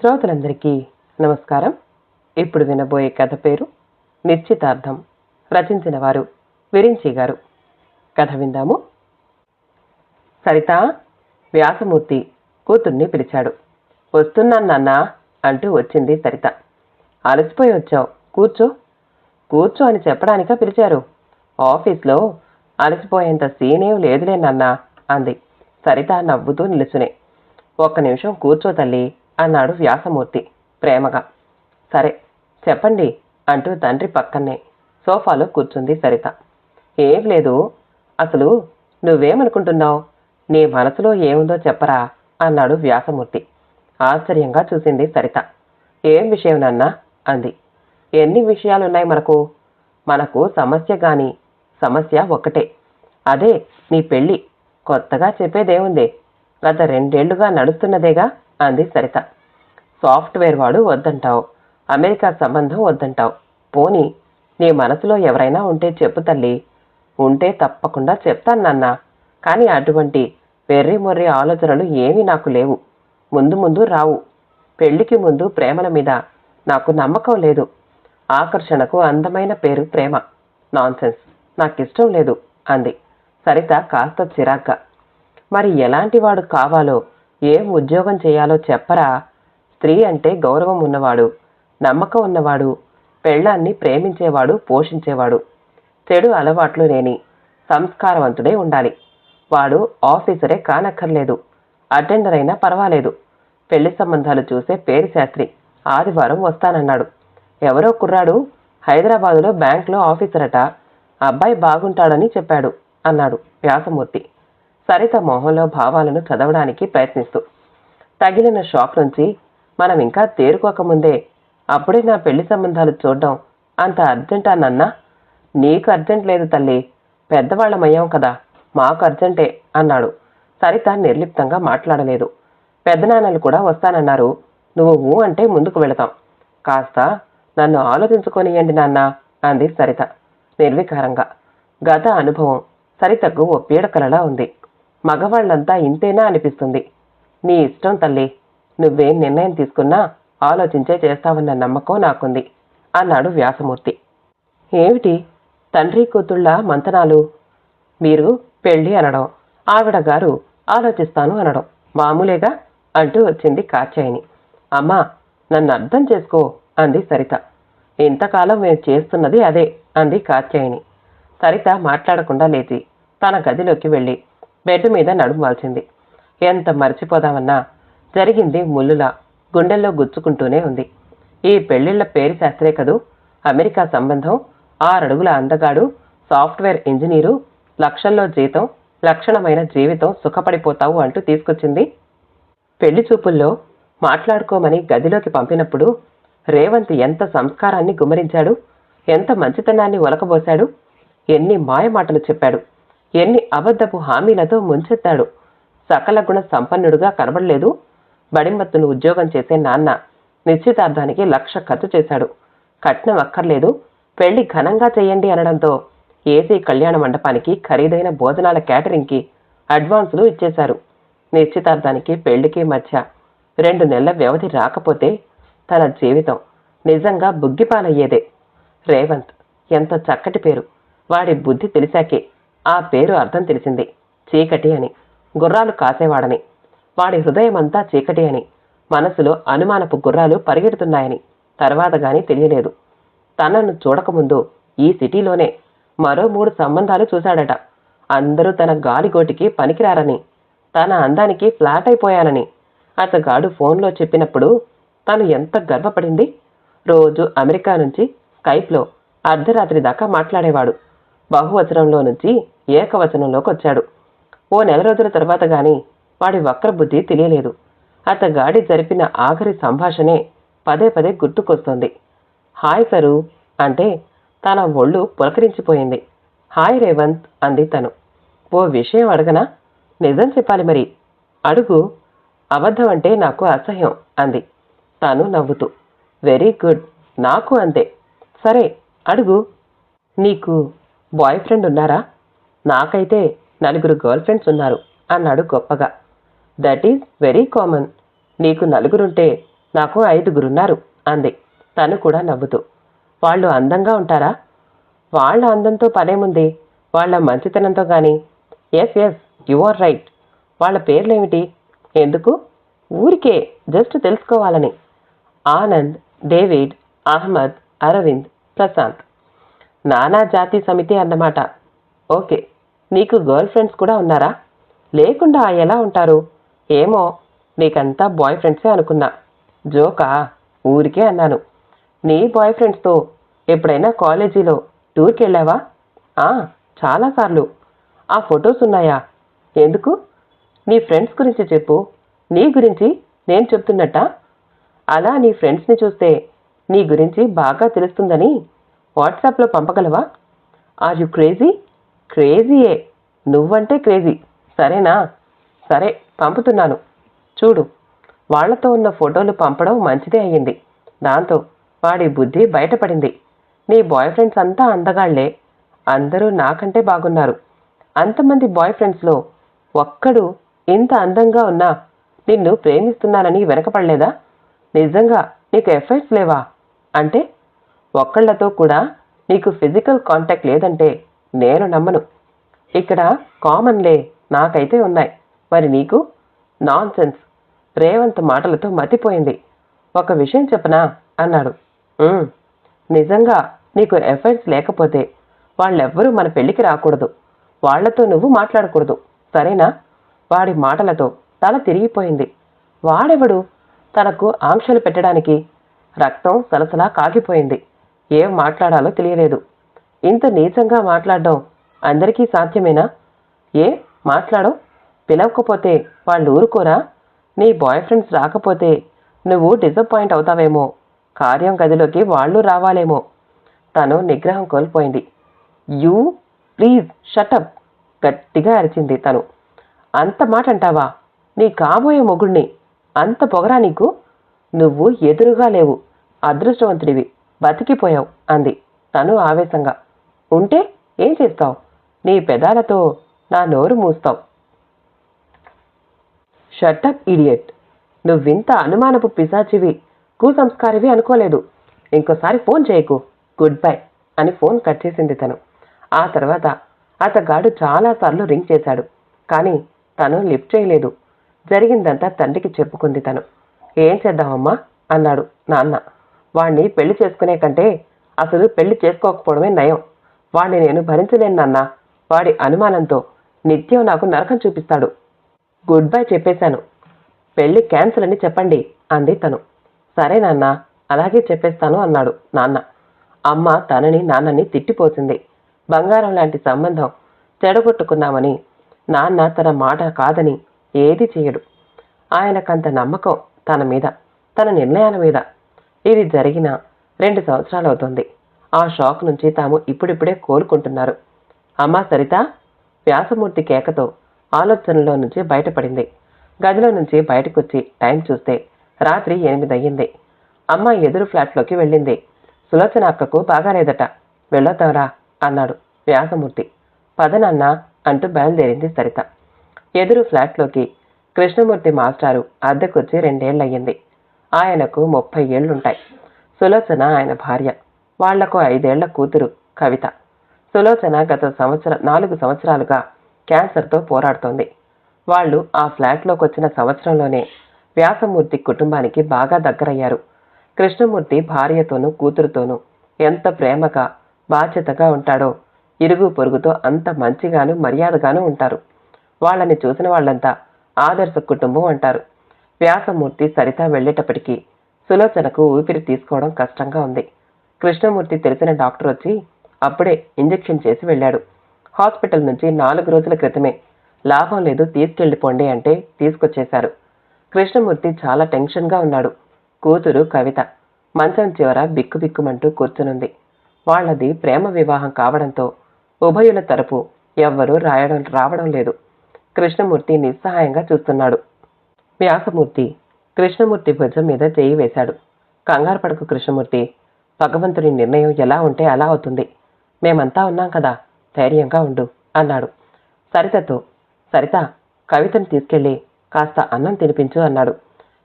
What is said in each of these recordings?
శ్రోతలందరికీ నమస్కారం. ఇప్పుడు వినబోయే కథ పేరు నిశ్చితార్థం రచించిన వారు విరించి గారు. కథ విందాము. సరిత వ్యాసమూర్తి కూతుర్ని పిలిచాడు. వస్తున్నాను నాన్న అంటూ వచ్చింది సరిత. అలసిపోయి వచ్చావు. కూర్చో. కూర్చో అని చెప్పడానిక పిలిచారు. ఆఫీస్లో అలసిపోయేంత సీనేం లేదులే నాన్న అంది. సరిత నవ్వుతూ నిలుచునే. ఒక్క నిమిషం కూర్చో తల్లి. అన్నాడు వ్యాసమూర్తి ప్రేమగా. సరే చెప్పండి అంటూ తండ్రి పక్కనే సోఫాలో కూర్చుంది సరిత. ఏం లేదు అసలు నువ్వేమనుకుంటున్నావు? నీ మనసులో ఏముందో చెప్పరా అన్నాడు వ్యాసమూర్తి. ఆశ్చర్యంగా చూసింది సరిత. ఏం విషయం నాన్నా? అంది. ఎన్ని విషయాలున్నాయి మనకు? మనకు సమస్య గాని సమస్య ఒక్కటే. అదే నీ పెళ్ళి. కొత్తగా చెప్పేదేముంది? గత రెండేళ్ళుగా నడుస్తున్నదేగా? అంది సరిత. సాఫ్ట్వేర్ వాడు వద్దంటావు. అమెరికా సంబంధం వద్దంటావు. పోని నీ మనసులో ఎవరైనా ఉంటే చెప్పు తల్లి. ఉంటే తప్పకుండా చెప్తాను నాన్న. కానీ అటువంటి వెర్రి మొర్రి ఆలోచనలు ఏమీ నాకు లేవు. ముందు ముందు రావు. పెళ్ళికి ముందు ప్రేమల మీద నాకు నమ్మకం లేదు. ఆకర్షణకు అందమైన పేరు ప్రేమ. నాన్సెన్స్. నాకిష్టం లేదు అంది సరిత కాస్త చిరాగ్గా. మరి ఎలాంటి వాడు కావాలో ఏం ఉద్యోగం చేయాలో చెప్పరా? స్త్రీ అంటే గౌరవం ఉన్నవాడు నమ్మకం ఉన్నవాడు పెళ్ళాన్ని ప్రేమించేవాడు పోషించేవాడు. చెడు అలవాట్లు లేని సంస్కారవంతుడే ఉండాలి. వాడు ఆఫీసరే కానక్కర్లేదు అటెండర్ అయినా పర్వాలేదు. పెళ్ళి సంబంధాలు చూసే పేరు శాస్త్రి ఆదివారం వస్తానన్నాడు. ఎవరో కుర్రాడు హైదరాబాదులో బ్యాంక్లో ఆఫీసరట అబ్బాయి బాగుంటాడని చెప్పాడు అన్నాడు వ్యాసమూర్తి. సరిత మొహంలో భావాలను చదవడానికి ప్రయత్నిస్తూ తగిలిన షాక్ నుంచి మనం ఇంకా తేరుకోకముందే అప్పుడే నా పెళ్ళి సంబంధాలు చూడడం అంత అర్జెంటా నన్నా? నీకు అర్జెంట్ లేదు తల్లి పెద్దవాళ్ళమయ్యాం కదా మాకు అర్జెంటే అన్నాడు. సరిత నిర్లిప్తంగా మాట్లాడలేదు. పెద్దనాన్నలు కూడా వస్తానన్నారు నువ్వు ఊ అంటే ముందుకు వెళతాం. కాస్త నన్ను ఆలోచించుకొనియండి నాన్న అంది సరిత నిర్వికారంగా. గత అనుభవం సరితకు ఓ పీడకలలా ఉంది. మగవాళ్ళంతా ఇంతేనా అనిపిస్తుంది. నీ ఇష్టం తల్లి నువ్వేం నిర్ణయం తీసుకున్నా ఆలోచించే చేస్తావన్న నమ్మకం నాకుంది అన్నాడు వ్యాసమూర్తి. ఏమిటి? తండ్రి కూతుళ్ళ మంతనాలు? మీరు పెళ్ళి అనడం ఆవిడ గారు ఆలోచిస్తాను అనడం మామూలేగా అంటూ వచ్చింది కాచాయిని అమ్మా నన్ను అర్థం చేసుకో అంది సరిత. ఇంతకాలం మేము చేస్తున్నది అదే అంది కాత్యాయిని. సరిత మాట్లాడకుండా లేచి తన గదిలోకి వెళ్ళి బెడ్ మీద నడుము వాల్చింది. ఎంత మర్చిపోదామన్నా? జరిగింది ముల్లులా. గుండెల్లో గుచ్చుకుంటూనే ఉంది. ఈ పెళ్ళిళ్ళ పేరు శాస్త్రే కదూ? అమెరికా సంబంధం? ఆరడుగుల అందగాడు? Software engineer? లక్షల్లో జీతం? లక్షణమైన జీవితం? సుఖపడిపోతావు? అంటూ తీసుకొచ్చింది. పెళ్ళి చూపుల్లో మాట్లాడుకోమని గదిలోకి పంపినప్పుడు రేవంత్ ఎంత సంస్కారాన్ని గుమ్మరించాడు? ఎంత మంచితనాన్ని ఒలకబోశాడు? ఎన్ని మాయమాటలు చెప్పాడు? ఎన్ని అబద్ధపు హామీలతో ముంచెత్తాడు? సకల గుణ సంపన్నుడుగా కనబడలేదు. బడిమత్తును ఉద్యోగం చేసే నాన్న నిశ్చితార్థానికి లక్ష ఖర్చు చేశాడు. కట్నం అక్కర్లేదు. పెళ్ళి ఘనంగా చేయండి అనడంతో ఏసీ కళ్యాణ మండపానికి ఖరీదైన భోజనాల క్యాటరింగ్కి అడ్వాన్సులు ఇచ్చేశారు. నిశ్చితార్థానికి పెళ్ళికి మధ్య రెండు నెలల వ్యవధి రాకపోతే తన జీవితం నిజంగా బుగ్గిపాలయ్యేదే. రేవంత్ ఎంత చక్కటి పేరు. వాడి బుద్ధి తెలిసాకే ఆ పేరు అర్థం తెలిసింది. చీకటి అని. గుర్రాలు కాసేవాడని. వాడి హృదయమంతా చీకటి అని. మనసులో అనుమానపు గుర్రాలు పరిగెడుతున్నాయని. తర్వాత గాని తెలియలేదు. తనను చూడకముందు ఈ సిటీలోనే మరో మూడు సంబంధాలు చూశాడట. అందరూ తన గాలిగోటికి పనికిరారని. తన అందానికి ఫ్లాట్ అయిపోయానని. అతగాడు ఫోన్లో చెప్పినప్పుడు తను ఎంత గర్వపడింది? రోజు అమెరికా నుంచి స్కైప్లో అర్ధరాత్రి దాకా మాట్లాడేవాడు. బహువచనంలో నుంచి ఏకవచనంలోకి వచ్చాడు. ఓ నెల రోజుల తర్వాత గాని వాడి వక్ర బుద్ధి తెలియలేదు. అతగాడి జరిపిన ఆఖరి సంభాషణే పదే పదే గుర్తుకొస్తోంది. హాయ్ సరు అంటే తన ఒళ్ళు పులకరించిపోయింది. హాయ్ రేవంత్ అంది తను. ఓ విషయం అడగనా? నిజం చెప్పాలి మరి. అడుగు. అబద్ధం అంటే నాకు అసహ్యం అంది. తాను నవ్వుతూ. Very good. నాకు అంతే. సరే అడుగు. నీకు బాయ్ ఫ్రెండ్ ఉన్నారా? నాకైతే నలుగురు గర్ల్ ఫ్రెండ్స్ ఉన్నారు అన్నాడు గొప్పగా. దట్ ఈజ్ వెరీ కామన్ నీకు నలుగురుంటే నాకు ఐదుగురున్నారు అంది. తను కూడా నవ్వుతూ. వాళ్ళు అందంగా ఉంటారా? వాళ్ళ అందంతో పనేముంది వాళ్ళ మంచితనంతో కానీ yes yes you are right వాళ్ళ పేర్లేమిటి? ఎందుకు? ఊరికే జస్ట్ తెలుసుకోవాలని. ఆనంద్ డేవిడ్ అహ్మద్ అరవింద్ ప్రశాంత్. నానా జాతి సమితి అన్నమాట. ఓకే నీకు గర్ల్ ఫ్రెండ్స్ కూడా ఉన్నారా? లేకుండా ఎలా ఉంటారు? ఏమో నీకంతా బాయ్ ఫ్రెండ్సే అనుకున్నా. జోకా ఊరికే అన్నాను. నీ బాయ్ ఫ్రెండ్స్తో ఎప్పుడైనా కాలేజీలో టూర్కి వెళ్ళావా ఆ, చాలాసార్లు ఆ ఫొటోస్ ఉన్నాయా? ఎందుకు? నీ ఫ్రెండ్స్ గురించి చెప్పు. నీ గురించి నేను చెప్తున్నట్టా? అలా నీ ఫ్రెండ్స్ని చూస్తే నీ గురించి బాగా తెలుస్తుందని వాట్సాప్లో పంపగలవా? ఆర్ యు క్రేజీ క్రేజీయే నువ్వంటే క్రేజీ సరేనా? సరే పంపుతున్నాను. చూడు వాళ్ళతో ఉన్న ఫోటోలు పంపడం మంచిదే అయ్యింది. దాంతో వాడి బుద్ధి బయటపడింది. నీ బాయ్ ఫ్రెండ్స్ అంతా అందగాళ్ళే. అందరూ నాకంటే బాగున్నారు. అంతమంది బాయ్ ఫ్రెండ్స్లో ఒక్కడు ఇంత అందంగా ఉన్నా నిన్ను ప్రేమిస్తున్నానని వెనకపడలేదా నిజంగా నీకు ఎఫర్ట్స్ లేవా? అంటే ఒక్కళ్ళతో కూడా నీకు ఫిజికల్ కాంటాక్ట్ లేదంటే నేను నమ్మను. ఇక్కడ కామన్లే నాకైతే ఉన్నాయి. మరి నీకు? నాన్ సెన్స్ రేవంత్ మాటలతో మతిపోయింది. ఒక విషయం చెప్పనా? అన్నాడు. నిజంగా నీకు ఎఫైర్స్ లేకపోతే వాళ్ళెవ్వరూ మన పెళ్ళికి రాకూడదు. వాళ్ళతో నువ్వు మాట్లాడకూడదు. సరేనా? వాడి మాటలతో తల తిరిగిపోయింది. వాడెవడు? తనకు ఆంక్షలు పెట్టడానికి రక్తం సలసలా కాగిపోయింది. ఏం మాట్లాడాలో తెలియలేదు. ఇంత నీచంగా మాట్లాడడం అందరికీ సాధ్యమేనా? ఏ? మాట్లాడవు పిలవకపోతే వాళ్ళు ఊరుకోరా? నీ బాయ్ ఫ్రెండ్స్ రాకపోతే నువ్వు డిసప్పాయింట్ అవుతావేమో. కార్యం గదిలోకి వాళ్ళు రావాలేమో. తను నిగ్రహం కోల్పోయింది. యూ? ప్లీజ్ షటప్ గట్టిగా అరిచింది తను. అంత మాట అంటావా నీ కాబోయే మొగుణ్ణి అంత పొగరా నీకు? నువ్వు ఎదురుగా లేవు. అదృష్టవంతుడివి. బతికిపోయావు అంది. తను ఆవేశంగా. ఉంటే ఏం చేస్తావు? నీ పెదాలతో నా నోరు మూస్తావు. షట్టప్ ఇడియట్ నువ్వింత అనుమానపు పిశాచివి కుసంస్కారివి అనుకోలేదు. ఇంకోసారి ఫోన్ చేయకు. గుడ్ బై అని ఫోన్ కట్ చేసింది తను. ఆ తర్వాత అతగాడు చాలాసార్లు రింగ్ చేశాడు. కానీ తను లిఫ్ట్ చేయలేదు. జరిగిందంతా తండ్రికి చెప్పుకుంది తను. ఏం చేద్దామమ్మా? అన్నాడు నాన్న. వాణ్ణి పెళ్ళి చేసుకునే కంటే అసలు పెళ్ళి చేసుకోకపోవడమే నయం. వాణ్ణి నేను భరించలేను నాన్న. వాడి అనుమానంతో నిత్యం నాకు నరకం చూపిస్తాడు. గుడ్ బై చెప్పేశాను. పెళ్ళి క్యాన్సిల్ అని చెప్పండి అంది తను. సరే నాన్న అలాగే చెప్పేస్తాను అన్నాడు నాన్న. అమ్మ తనని నాన్నని తిట్టిపోసింది. బంగారం లాంటి సంబంధం చెడగొట్టుకున్నామని నాన్న తన మాట కాదని ఏది చేయడు. ఆయనకంత నమ్మకం తన మీద తన నిర్ణయాల మీద. ఇది జరిగిన రెండు సంవత్సరాలు అవుతుంది ఆ షాక్ నుంచి తాము ఇప్పుడిప్పుడే కోలుకుంటున్నారు. అమ్మా సరిత వ్యాసమూర్తి కేకతో ఆలోచనలో నుంచి బయటపడింది. గదిలో నుంచి బయటకొచ్చి టైం చూస్తే రాత్రి ఎనిమిది అయ్యింది అమ్మ ఎదురు ఫ్లాట్లోకి వెళ్ళింది. సులోచన అక్కకు బాగాలేదట. వెళ్ళొద్దాంరా అన్నాడు వ్యాసమూర్తి. పదనన్న అంటూ బయలుదేరింది సరిత. ఎదురు ఫ్లాట్లోకి కృష్ణమూర్తి మాస్టారు అద్దెకొచ్చి రెండేళ్ళయ్యింది. ఆయనకు ముప్పై ఏళ్ళుంటాయి సులోచన ఆయన భార్య. వాళ్ళకు ఐదేళ్ళ కూతురు కవిత. సులోచన గత సంవత్సరం నాలుగు సంవత్సరాలుగా క్యాన్సర్తో పోరాడుతోంది. వాళ్ళు ఆ ఫ్లాట్లోకి వచ్చిన సంవత్సరంలోనే వ్యాసమూర్తి కుటుంబానికి బాగా దగ్గరయ్యారు. కృష్ణమూర్తి భార్యతోనూ కూతురుతోనూ ఎంత ప్రేమగా బాధ్యతగా ఉంటాడో ఇరుగు పొరుగుతో అంత మంచిగాను మర్యాదగాను ఉంటారు. వాళ్ళని చూసిన వాళ్ళంతా ఆదర్శ కుటుంబం అంటారు. వ్యాసమూర్తి సరిత వెళ్ళేటప్పటికీ సులోచనకు ఊపిరి తీసుకోవడం కష్టంగా ఉంది. కృష్ణమూర్తి తెలిసిన డాక్టర్ వచ్చి అప్పుడే ఇంజెక్షన్ చేసి వెళ్ళాడు. హాస్పిటల్ నుంచి నాలుగు రోజుల క్రితమే. లాభం లేదు తీసుకెళ్ళిపోండి అంటే తీసుకొచ్చేశారు. కృష్ణమూర్తి చాలా టెన్షన్గా ఉన్నాడు. కూతురు కవిత మంచం చివర బిక్కుబిక్కుమంటూ కూర్చునుంది. వాళ్ళది ప్రేమ వివాహం కావడంతో ఉభయుల తరపు ఎవ్వరూ రాయడం రావడం లేదు. కృష్ణమూర్తి నిస్సహాయంగా చూస్తున్నాడు. వ్యాసమూర్తి కృష్ణమూర్తి భుజం మీద చేయి వేశాడు. కంగారు పడకు కృష్ణమూర్తి. భగవంతుని నిర్ణయం ఎలా ఉంటే అలా అవుతుంది. మేమంతా ఉన్నాం కదా ధైర్యంగా ఉండు అన్నాడు. సరితతో సరిత కవితను తీసుకెళ్ళి కాస్త అన్నం తినిపించు అన్నాడు.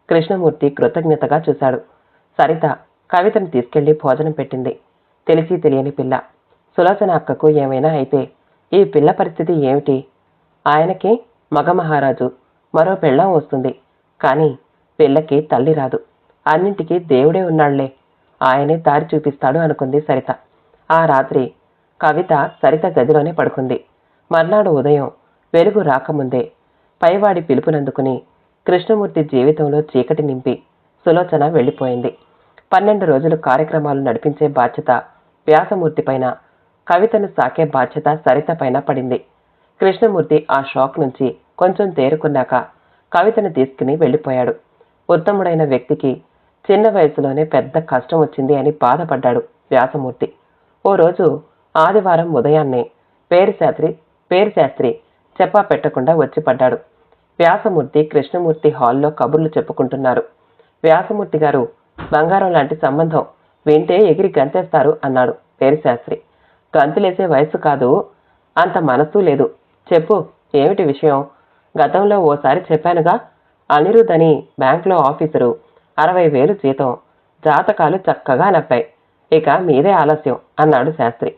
కృష్ణమూర్తి కృతజ్ఞతగా చూశాడు. సరిత కవితను తీసుకెళ్ళి భోజనం పెట్టింది. తెలిసి తెలియని పిల్ల. సులోచన అక్కకు ఏమైనా అయితే ఈ పిల్ల పరిస్థితి ఏమిటి? ఆయనకి మగ మహారాజు మరో పెళ్ళం వస్తుంది. కానీ పిల్లకి తల్లి రాదు. అన్నింటికీ దేవుడే ఉన్నాళ్ళే. ఆయనే దారి చూపిస్తాడు అనుకుంది సరిత. ఆ రాత్రి కవిత సరిత గదిలోనే పడుకుంది. మర్నాడు ఉదయం వెలుగు రాకముందే పైవాడి పిలుపునందుకుని కృష్ణమూర్తి జీవితంలో చీకటి నింపి సులోచన వెళ్ళిపోయింది. పన్నెండు రోజులు కార్యక్రమాలు నడిపించే బాధ్యత వ్యాసమూర్తి పైన కవితను సాకే బాధ్యత సరిత పైన పడింది. కృష్ణమూర్తి ఆ షాక్ నుంచి కొంచెం తేరుకున్నాక కవితను తీసుకుని వెళ్ళిపోయాడు. ఉత్తముడైన వ్యక్తికి చిన్న వయసులోనే పెద్ద కష్టం వచ్చింది అని బాధపడ్డాడు వ్యాసమూర్తి. ఓ రోజు ఆదివారం ఉదయాన్నే పేరు శాస్త్రి పేరు శాస్త్రి చెప్పా పెట్టకుండా వచ్చి పడ్డాడు. వ్యాసమూర్తి కృష్ణమూర్తి హాల్లో కబుర్లు చెప్పుకుంటున్నారు. వ్యాసమూర్తి గారు బంగారం లాంటి సంబంధం వింటే ఎగిరి గంతేస్తారు అన్నాడు పేరు శాస్త్రి. గంతులేసే వయసు కాదు అంత మనసు లేదు. చెప్పు ఏమిటి విషయం? గతంలో ఓసారి చెప్పానుగా అనిరుద్ అని బ్యాంకులో ఆఫీసరు అరవై వేలు జీతం జాతకాలు చక్కగా నప్పాయి. ఇక మీదే ఆలస్యం అన్నాడు శాస్త్రి.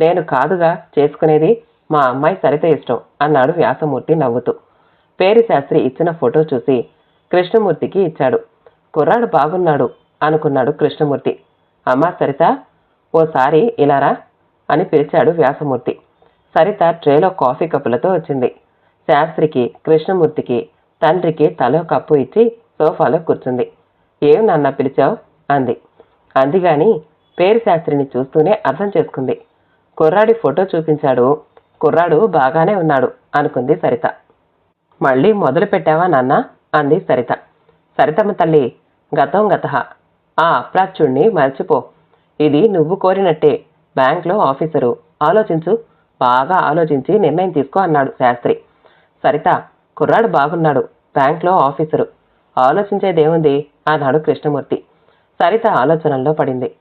నేను కాదుగా చేసుకునేది మా అమ్మాయి సరిత ఇష్టం అన్నాడు వ్యాసమూర్తి నవ్వుతూ. పేరు శాస్త్రి ఇచ్చిన ఫోటో చూసి కృష్ణమూర్తికి ఇచ్చాడు. కుర్రాడు బాగున్నాడు అనుకున్నాడు కృష్ణమూర్తి. అమ్మా సరిత ఓసారి ఇలారా అని పిలిచాడు వ్యాసమూర్తి. సరిత ట్రేలో కాఫీ కప్పులతో వచ్చింది. శాస్త్రికి కృష్ణమూర్తికి తండ్రికి తలో కప్పు ఇచ్చి సోఫాలో కూర్చుంది. ఏం నాన్న పిలిచావు? అంది. అందిగాని పేరు శాస్త్రిని చూస్తూనే అర్థం చేసుకుంది. కుర్రాడి ఫోటో చూపించాడు. కుర్రాడు బాగానే ఉన్నాడు అనుకుంది సరిత. మళ్ళీ మొదలు పెట్టావా నాన్న? అంది సరిత. సరితమ్మ తల్లి గతం గత ఆ అప్రాచ్యుణ్ణి మర్చిపో. ఇది నువ్వు కోరినట్టే. బ్యాంక్లో ఆఫీసరు. ఆలోచించు. బాగా ఆలోచించి నిర్ణయం తీసుకో అన్నాడు శాస్త్రి. సరిత కుర్రాడు బాగున్నాడు బ్యాంక్లో ఆఫీసరు. ఆలోచించేదేముంది? అన్నాడు కృష్ణమూర్తి. సరిత ఆలోచనల్లో పడింది.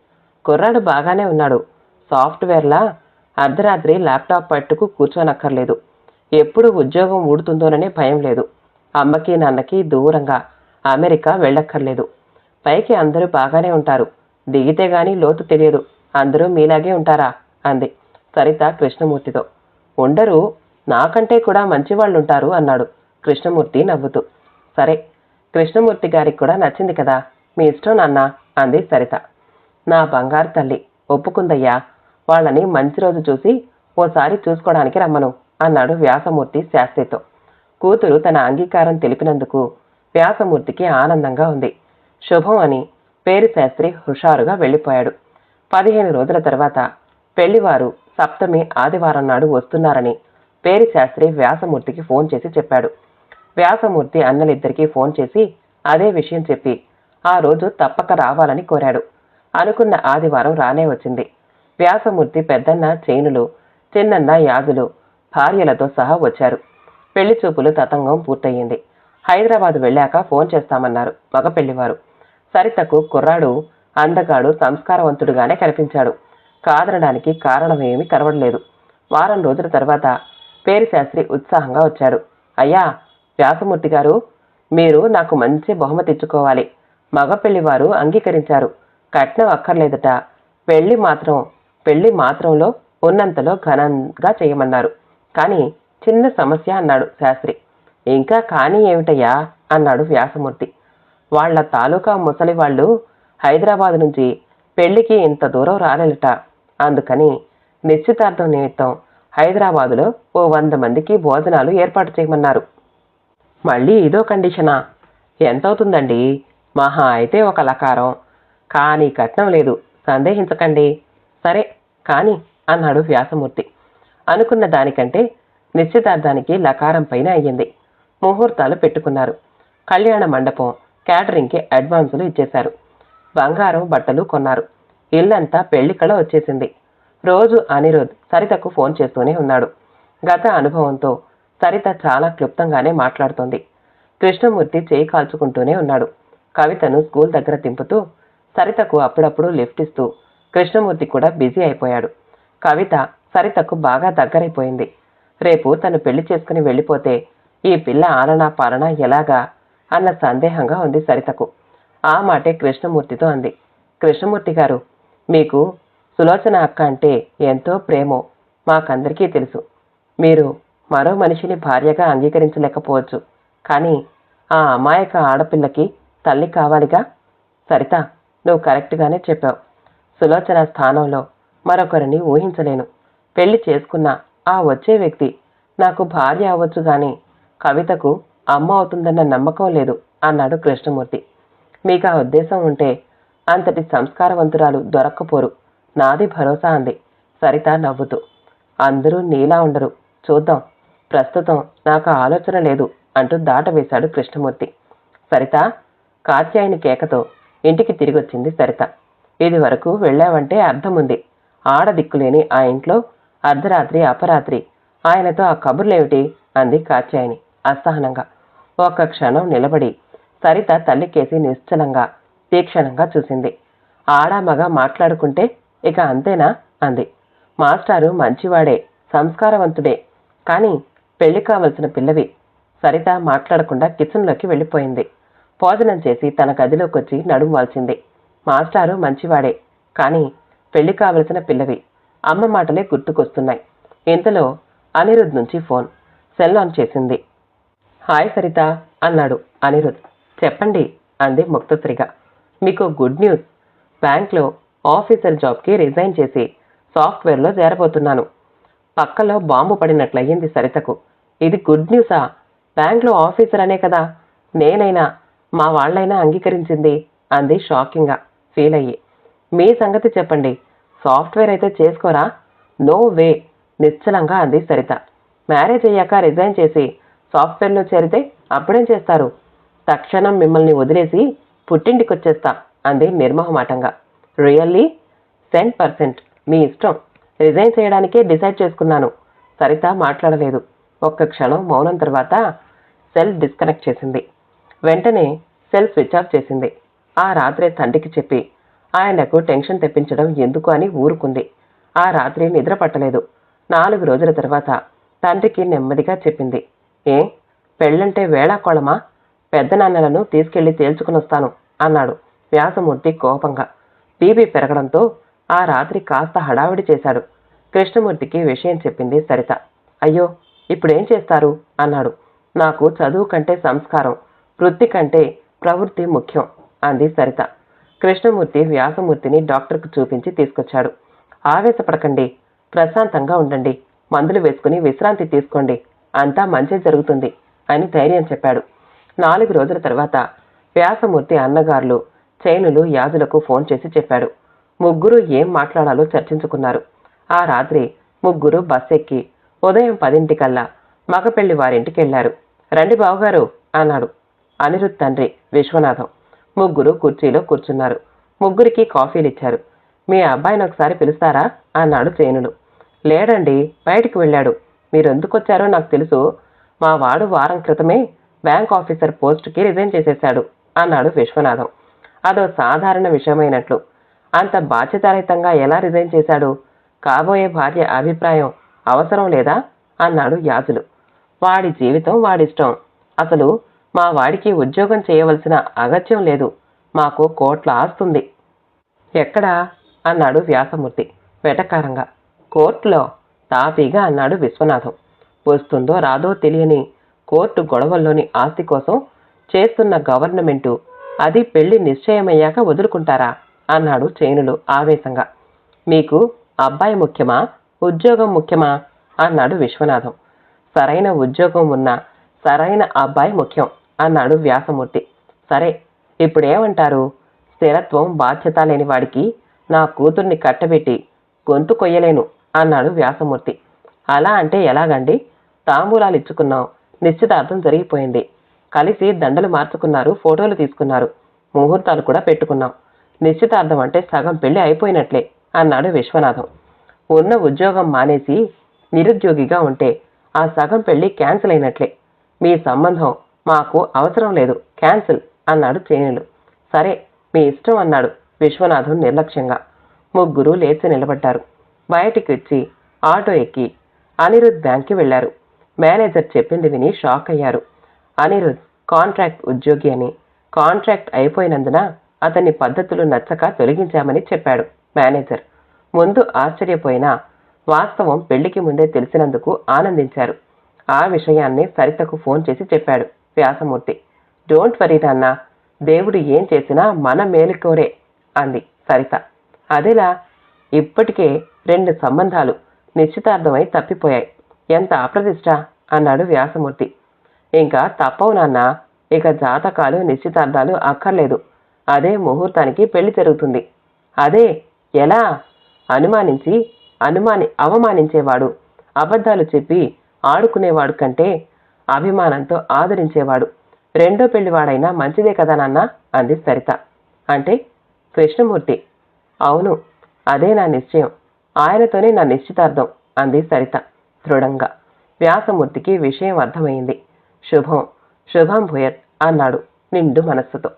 కుర్రాడు బాగానే ఉన్నాడు. సాఫ్ట్వేర్లా? అర్ధరాత్రి ల్యాప్టాప్ పట్టుకు కూర్చోనక్కర్లేదు. ఎప్పుడు ఉద్యోగం ఊడుతుందోననే భయం లేదు. అమ్మకి నాన్నకి దూరంగా. అమెరికా వెళ్ళక్కర్లేదు. పైకి అందరూ బాగానే ఉంటారు. దిగితే గాని లోతు తెలియదు. అందరూ మీలాగే ఉంటారా? అంది సరిత కృష్ణమూర్తితో. ఉండరు. నాకంటే కూడా మంచివాళ్ళు ఉంటారు అన్నాడు. కృష్ణమూర్తి నవ్వుతూ. సరే కృష్ణమూర్తి గారికి కూడా నచ్చింది కదా? మీ ఇష్టం నాన్న అంది సరిత. నా బంగారు తల్లి ఒప్పుకుందయ్యా. వాళ్ళని మంచి రోజు చూసి ఓసారి చూసుకోవడానికి రమ్మను అన్నాడు వ్యాసమూర్తి శాస్త్రితో. కూతురు తన అంగీకారం తెలిపినందుకు వ్యాసమూర్తికి ఆనందంగా ఉంది. శుభం అని పేరు శాస్త్రి హుషారుగా వెళ్ళిపోయాడు. పదిహేను రోజుల తర్వాత పెళ్ళివారు సప్తమి ఆదివారం నాడు వస్తున్నారని పేరు శాస్త్రి వ్యాసమూర్తికి ఫోన్ చేసి చెప్పాడు. వ్యాసమూర్తి అన్నలిద్దరికీ ఫోన్ చేసి అదే విషయం చెప్పి ఆ రోజు తప్పక రావాలని కోరాడు. అనుకున్న ఆదివారం రానే వచ్చింది. వ్యాసమూర్తి పెద్దన్న చేనులు చిన్నన్న యాదులు భార్యలతో సహా వచ్చారు. పెళ్ళి చూపులు తతంగం పూర్తయింది హైదరాబాద్ వెళ్ళాక ఫోన్ చేస్తామన్నారు మగ పెళ్ళివారు. సరితకు కుర్రాడు అందగాడు సంస్కారవంతుడుగానే కనిపించాడు. కాదనడానికి కారణమేమీ కనబడలేదు. వారం రోజుల తర్వాత పేరు శాస్త్రి ఉత్సాహంగా వచ్చారు. అయ్యా వ్యాసమూర్తి గారు మీరు నాకు మంచి బహుమతి ఇచ్చుకోవాలి. మగ పెళ్ళివారు అంగీకరించారు. కట్నం అక్కర్లేదట. పెళ్ళి మాత్రం పెళ్ళి మాత్రంలో ఉన్నంతలో ఘనంగా చేయమన్నారు. కానీ చిన్న సమస్య అన్నాడు శాస్త్రి. ఇంకా కానీ ఏమిటయ్యా? అన్నాడు వ్యాసమూర్తి. వాళ్ళ తాలూకా ముసలి వాళ్ళు హైదరాబాద్ నుంచి పెళ్ళికి ఇంత దూరం రాలేలట అందుకని నిశ్చితార్థం నిమిత్తం హైదరాబాదులో ఓ వంద మందికి భోజనాలు ఏర్పాటు చేయమన్నారు. మళ్ళీ ఇదో కండిషనా? ఎంతవుతుందండి? మహా అయితే ఒక లకారం. కానీ కట్నం లేదు. సందేహించకండి. సరే కానీ అన్నాడు వ్యాసమూర్తి. అనుకున్న దానికంటే నిశ్చితార్థానికి లకారం పైన అయ్యింది. ముహూర్తాలు పెట్టుకున్నారు. కళ్యాణ మండపం క్యాటరింగ్కి అడ్వాన్సులు ఇచ్చేశారు. బంగారం బట్టలు కొన్నారు. ఇల్లంతా పెళ్ళి కళ వచ్చేసింది. రోజు అనిరుద్ సరితకు ఫోన్ చేస్తూనే ఉన్నాడు. గత అనుభవంతో సరిత చాలా క్లుప్తంగానే మాట్లాడుతోంది. కృష్ణమూర్తి చేయి కాల్చుకుంటూనే ఉన్నాడు. కవితను స్కూల్ దగ్గర దింపుతూ సరితకు అప్పుడప్పుడు లిఫ్ట్ ఇస్తూ కృష్ణమూర్తి కూడా బిజీ అయిపోయాడు. కవిత సరితకు బాగా దగ్గరైపోయింది. రేపు తను పెళ్ళి చేసుకుని వెళ్ళిపోతే ఈ పిల్ల ఆలనా పాలన ఎలాగా అన్న సందేహంగా ఉంది సరితకు. ఆ మాటే కృష్ణమూర్తితో అంది. కృష్ణమూర్తి గారు మీకు సులోచన అక్క అంటే ఎంతో ప్రేమో. మాకందరికీ తెలుసు. మీరు మరో మనిషిని భార్యగా అంగీకరించలేకపోవచ్చు. కానీ ఆ అమాయక ఆడపిల్లకి తల్లి కావాలిగా? సరిత నువ్వు కరెక్ట్గానే చెప్పావు. సులోచన స్థానంలో మరొకరిని ఊహించలేను. పెళ్ళి చేసుకున్న ఆ వచ్చే వ్యక్తి నాకు భార్య అవ్వచ్చు గాని కవితకు అమ్మ అవుతుందన్న నమ్మకం లేదు అన్నాడు కృష్ణమూర్తి. మీకు ఆ ఉద్దేశం ఉంటే అంతటి సంస్కారవంతురాలు దొరక్కపోరు. నాది భరోసా అంది. సరిత నవ్వుతూ. అందరూ నీలా ఉండరు. చూద్దాం. ప్రస్తుతం నాకు ఆలోచన లేదు అంటూ దాటవేశాడు కృష్ణమూర్తి. సరిత కాత్యాయని కేకతో ఇంటికి తిరిగొచ్చింది సరిత. ఇది వరకు వెళ్ళావంటే అర్థం ఉంది ఆడదిక్కులేని ఆ ఇంట్లో అర్ధరాత్రి అపరాత్రి. ఆయనతో ఆ కబుర్లేమిటి? అంది కాత్యాయని అసహనంగా. ఒక్క క్షణం నిలబడి సరిత తల్లికేసి నిశ్చలంగా తీక్షణంగా చూసింది. ఆడామగ మాట్లాడుకుంటే ఇక అంతేనా? అంది. మాస్టారు మంచివాడే సంస్కారవంతుడే. కానీ పెళ్ళి కావలసిన పిల్లవి. సరిత మాట్లాడకుండా కిచెన్లోకి వెళ్ళిపోయింది. భోజనం చేసి తన గదిలోకొచ్చి నడుము వాల్చింది. మాస్టారు మంచివాడే కానీ పెళ్ళి కావలసిన పిల్లవి. అమ్మ మాటలే గుర్తుకొస్తున్నాయి. ఇంతలో అనిరుద్ నుంచి ఫోన్. సెల్ ఆన్ చేసింది. హాయ్ సరిత అన్నాడు అనిరుద్. చెప్పండి అంది ముక్తశ్రీగా మీకు గుడ్ న్యూస్. బ్యాంక్లో ఆఫీసర్ జాబ్కి రిజైన్ చేసి సాఫ్ట్వేర్లో చేరబోతున్నాను. పక్కలో బాంబు పడినట్లయింది సరితకు. ఇది గుడ్ న్యూసా? బ్యాంక్లో ఆఫీసర్ అనే కదా? నేనైనా మా వాళ్ళైనా అంగీకరించింది అంది షాకింగ్గా ఫీల్ అయ్యి. మీ సంగతి చెప్పండి సాఫ్ట్వేర్ అయితే చేసుకోరా? నో వే నిశ్చలంగా అంది సరిత. మ్యారేజ్ అయ్యాక రిజైన్ చేసి సాఫ్ట్వేర్లో చేరితే అప్పుడేం చేస్తారు? తక్షణం మిమ్మల్ని వదిలేసి పుట్టింటికొచ్చేస్తా అంది నిర్మోహమాటంగా. రియల్లీ టెన్ పర్సెంట్ మీ ఇష్టం. రిజైన్ చేయడానికే డిసైడ్ చేసుకున్నాను. సరిత మాట్లాడలేదు. ఒక్క క్షణం మౌనం తర్వాత సెల్ డిస్కనెక్ట్ చేసింది. వెంటనే సెల్ స్విచ్ ఆఫ్ చేసింది. ఆ రాత్రే తండ్రికి చెప్పి ఆయనకు టెన్షన్ తెప్పించడం ఎందుకు అని ఊరుకుంది. ఆ రాత్రి నిద్ర పట్టలేదు. నాలుగు రోజుల తర్వాత తండ్రికి నెమ్మదిగా చెప్పింది. ఏ పెళ్ళంటే వేళాకోళమా? పెద్దనాన్నలను తీసుకెళ్ళి తేల్చుకుని వస్తాను అన్నాడు వ్యాసమూర్తి కోపంగా. బీపీ పెరగడంతో ఆ రాత్రి కాస్త హడావిడి చేశాడు. కృష్ణమూర్తికి విషయం చెప్పింది సరిత. అయ్యో ఇప్పుడేం చేస్తారు? అన్నాడు. నాకు చదువు కంటే సంస్కారం వృత్తి కంటే ప్రవృత్తి ముఖ్యం అంది సరిత. కృష్ణమూర్తి వ్యాసమూర్తిని డాక్టర్కు చూపించి తీసుకొచ్చాడు. ఆవేశపడకండి ప్రశాంతంగా ఉండండి మందులు వేసుకుని విశ్రాంతి తీసుకోండి అంతా మంచి జరుగుతుంది అని ధైర్యం చెప్పాడు. నాలుగు రోజుల తర్వాత వ్యాసమూర్తి అన్నగారులు చైనులు యాదులకు ఫోన్ చేసి చెప్పాడు. ముగ్గురు ఏం మాట్లాడాలో చర్చించుకున్నారు. ఆ రాత్రి ముగ్గురు బస్ ఎక్కి ఉదయం పదింటికల్లా మగపెళ్ళి వారింటికి వెళ్ళారు రండి బావగారు అన్నాడు. అనిరుద్ తండ్రి విశ్వనాథం. ముగ్గురు కుర్చీలో కూర్చున్నారు. ముగ్గురికి కాఫీలు ఇచ్చారు మీ అబ్బాయిని ఒకసారి పిలుస్తారా? అన్నాడు చేనులు లేడండి బయటికి వెళ్ళాడు. మీరు ఎందుకు వచ్చారో నాకు తెలుసు. మా వాడు వారం క్రితమే బ్యాంక్ ఆఫీసర్ పోస్టుకి రిజైన్ చేసేశాడు అన్నాడు విశ్వనాథం. అదో సాధారణ విషయమైనట్లు. అంత బాధ్యతారహితంగా ఎలా రిజైన్ చేశాడు? కాబోయే భార్య అభిప్రాయం అవసరం లేదా? అన్నాడు యాజులు వాడి జీవితం వాడిష్టం. అసలు మా వాడికి ఉద్యోగం చేయవలసిన అగత్యం లేదు. మాకు కోట్ల ఆస్తుంది. ఎక్కడా? అన్నాడు వ్యాసమూర్తి వెటకారంగా. కోర్టులో? తాపీగా అన్నాడు విశ్వనాథం. వస్తుందో రాదో తెలియని కోర్టు గొడవల్లోని ఆస్తి కోసం చేస్తున్న గవర్నమెంటు అది పెళ్ళి నిశ్చయమయ్యాక వదులుకుంటారా? అన్నాడు చైనులు ఆవేశంగా. మీకు అబ్బాయి ముఖ్యమా? ఉద్యోగం ముఖ్యమా? అన్నాడు విశ్వనాథం. సరైన ఉద్యోగం ఉన్న సరైన అబ్బాయి ముఖ్యం అన్నాడు వ్యాసమూర్తి. సరే ఇప్పుడేమంటారు? స్థిరత్వం బాధ్యత లేని వాడికి నా కూతుర్ని కట్టబెట్టి గొంతు కొయ్యలేను అన్నాడు వ్యాసమూర్తి. అలా అంటే ఎలాగండి? తాంబూలాలు ఇచ్చుకున్నాం నిశ్చితార్థం జరిగిపోయింది. కలిసి దండలు మార్చుకున్నారు ఫోటోలు తీసుకున్నారు. ముహూర్తాలు కూడా పెట్టుకున్నాం. నిశ్చితార్థం అంటే సగం పెళ్ళి అయిపోయినట్లే అన్నాడు విశ్వనాథం. ఉన్న ఉద్యోగం మానేసి నిరుద్యోగిగా ఉంటే ఆ సగం పెళ్ళి క్యాన్సిల్ అయినట్లే. మీ సంబంధం మాకు అవసరం లేదు క్యాన్సిల్ అన్నాడు చేనులు సరే మీ ఇష్టం అన్నాడు విశ్వనాథం నిర్లక్ష్యంగా. ముగ్గురు లేచి నిలబడ్డారు. బయటికి వచ్చి ఆటో ఎక్కి అనిరుద్ బ్యాంక్కి వెళ్ళారు మేనేజర్ చెప్పింది విని షాక్ అయ్యారు. అనిరుద్ కాంట్రాక్ట్ ఉద్యోగి అని. కాంట్రాక్ట్ అయిపోయినందున అతని పద్ధతులు నచ్చక తొలగించామని చెప్పాడు మేనేజర్. ముందు ఆశ్చర్యపోయినా వాస్తవం పెళ్ళికి ముందే తెలిసినందుకు ఆనందించారు. ఆ విషయాన్ని సరితకు ఫోన్ చేసి చెప్పాడు వ్యాసమూర్తి. డోంట్ వరీ నాన్న దేవుడు ఏం చేసినా మన మేలుకోరే అంది సరిత. అదేలా ఇప్పటికే రెండు సంబంధాలు నిశ్చితార్థమై తప్పిపోయాయి. ఎంత అప్రదిష్ట అన్నాడు వ్యాసమూర్తి. ఇంకా తప్పవు నాన్న. ఇక జాతకాలు నిశ్చితార్థాలు అక్కర్లేదు. అదే ముహూర్తానికి పెళ్ళి జరుగుతుంది. అదే ఎలా? అనుమానించి అనుమాని అవమానించేవాడు. అబద్ధాలు చెప్పి ఆడుకునేవాడు కంటే అభిమానంతో ఆదరించేవాడు. రెండో పెళ్ళివాడైనా మంచిదే కదా నాన్న? అంది సరిత. అంటే కృష్ణమూర్తి. అవును అదే నా నిశ్చయం. ఆయనతోనే నా నిశ్చితార్థం అంది సరిత దృఢంగా. వ్యాసమూర్తికి విషయం అర్థమైంది. శుభం. శుభం భూయత్ అన్నాడు నిండు మనస్సుతో.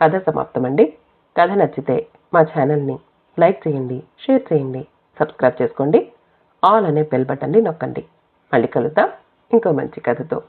కథ సమాప్తమండి. కథ నచ్చితే మా ఛానల్ని లైక్ చేయండి షేర్ చేయండి సబ్స్క్రైబ్ చేసుకోండి. ఆల్ అనే బెల్ బటన్ని నొక్కండి. మళ్ళీ కలుద్దాం. ఇంకో మంచి కథతో.